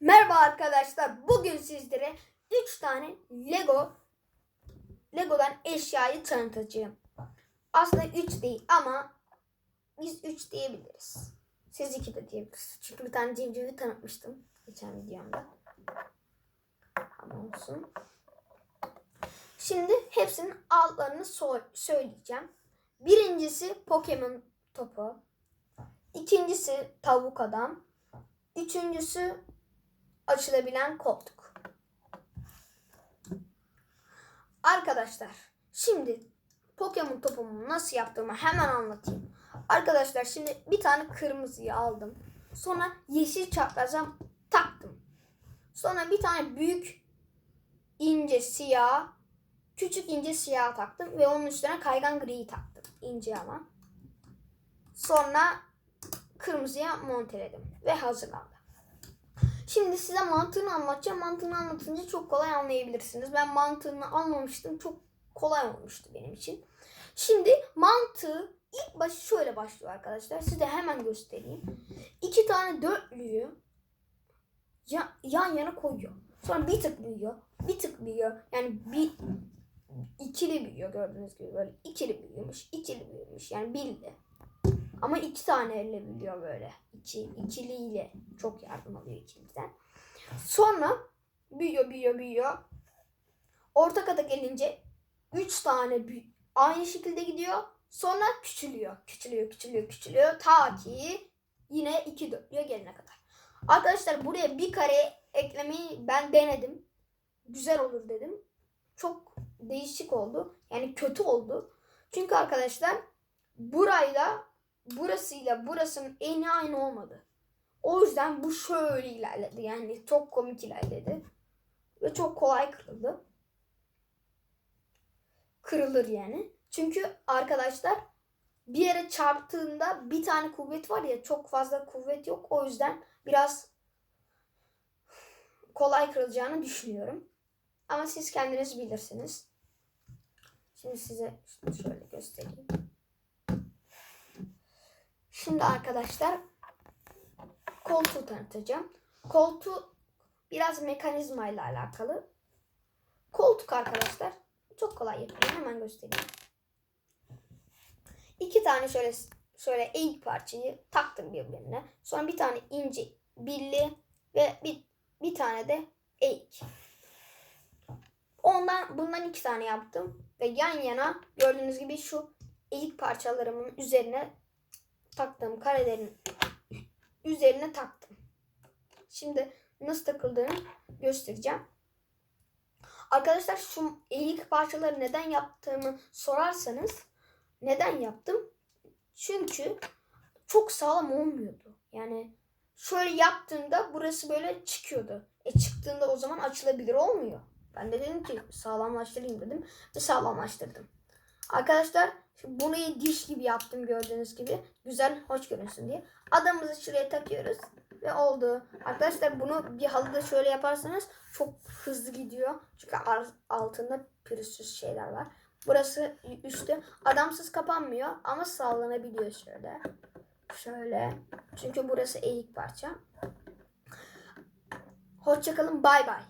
Merhaba arkadaşlar. Bugün sizlere 3 tane Lego Lego'dan eşyayı tanıtacağım. Aslında 3 değil ama biz 3 diyebiliriz. Siz 2 de diyebilirsiniz. Çünkü bir tane civcivi tanıtmıştım geçen videomda. Ama olsun. Şimdi hepsinin altlarını so- söyleyeceğim. Birincisi Pokemon topu. İkincisi tavuk adam. Üçüncüsü açılabilen koltuk. Arkadaşlar şimdi Pokemon topumu nasıl yaptığımı hemen anlatayım. Arkadaşlar şimdi bir tane kırmızıyı aldım. Sonra yeşil çapraza taktım. Sonra bir tane büyük ince siyah, küçük ince siyah taktım ve onun üstüne kaygan griyi taktım. İnce ama. Sonra kırmızıya monteledim ve hazırlandı. Şimdi size mantığını anlatacağım. Mantığını anlatınca çok kolay anlayabilirsiniz. Ben mantığını anlamıştım. Çok kolay olmuştu benim için. Şimdi mantığı ilk başı şöyle başlıyor arkadaşlar. Size hemen göstereyim. İki tane dörtlüyü ya- yan yana koyuyor. Sonra bir tık büyüyor. Bir tık büyüyor. Yani bir ikili büyüyor gördüğünüz gibi böyle ikili büyüyormuş. ikili büyüyormuş. Yani birli. Ama iki tane elle büyüyor böyle. İki, ikiliyle çok yardım alıyor ikiliden. Sonra büyüyor büyüyor büyüyor. Orta kata gelince üç tane büy- aynı şekilde gidiyor. Sonra küçülüyor. Küçülüyor, küçülüyor, küçülüyor. Ta ki yine iki dörtlüye gelene kadar. Arkadaşlar buraya bir kare eklemeyi ben denedim. Güzel olur dedim. Çok değişik oldu. Yani kötü oldu. Çünkü arkadaşlar burayla burasıyla burasının eni aynı olmadı. O yüzden bu şöyle ilerledi. Yani çok komik ilerledi. Ve çok kolay kırıldı. Kırılır yani. Çünkü arkadaşlar bir yere çarptığında bir tane kuvvet var ya çok fazla kuvvet yok. O yüzden biraz kolay kırılacağını düşünüyorum. Ama siz kendiniz bilirsiniz. Şimdi size şöyle göstereyim. Şimdi arkadaşlar koltuğu tanıtacağım. Koltuğu biraz mekanizma ile alakalı. Koltuk arkadaşlar çok kolay yapılıyor. Hemen göstereyim. İki tane şöyle şöyle eğik parçayı taktım birbirine. Sonra bir tane ince billi ve bir, bir tane de eğik. Ondan bundan iki tane yaptım ve yan yana gördüğünüz gibi şu eğik parçalarımın üzerine taktığım karelerin üzerine taktım. Şimdi nasıl takıldığını göstereceğim. Arkadaşlar şu eğik parçaları neden yaptığımı sorarsanız neden yaptım? Çünkü çok sağlam olmuyordu. Yani şöyle yaptığımda burası böyle çıkıyordu. E çıktığında o zaman açılabilir olmuyor. Ben de dedim ki sağlamlaştırayım dedim ve sağlamlaştırdım. Arkadaşlar bunu diş gibi yaptım gördüğünüz gibi. Güzel, hoş görünsün diye. Adamımızı şuraya takıyoruz ve oldu. Arkadaşlar bunu bir halıda şöyle yaparsanız çok hızlı gidiyor. Çünkü altında pürüzsüz şeyler var. Burası üstü. Adamsız kapanmıyor ama sallanabiliyor şöyle. Şöyle. Çünkü burası eğik parça. Hoşçakalın. Bay bay.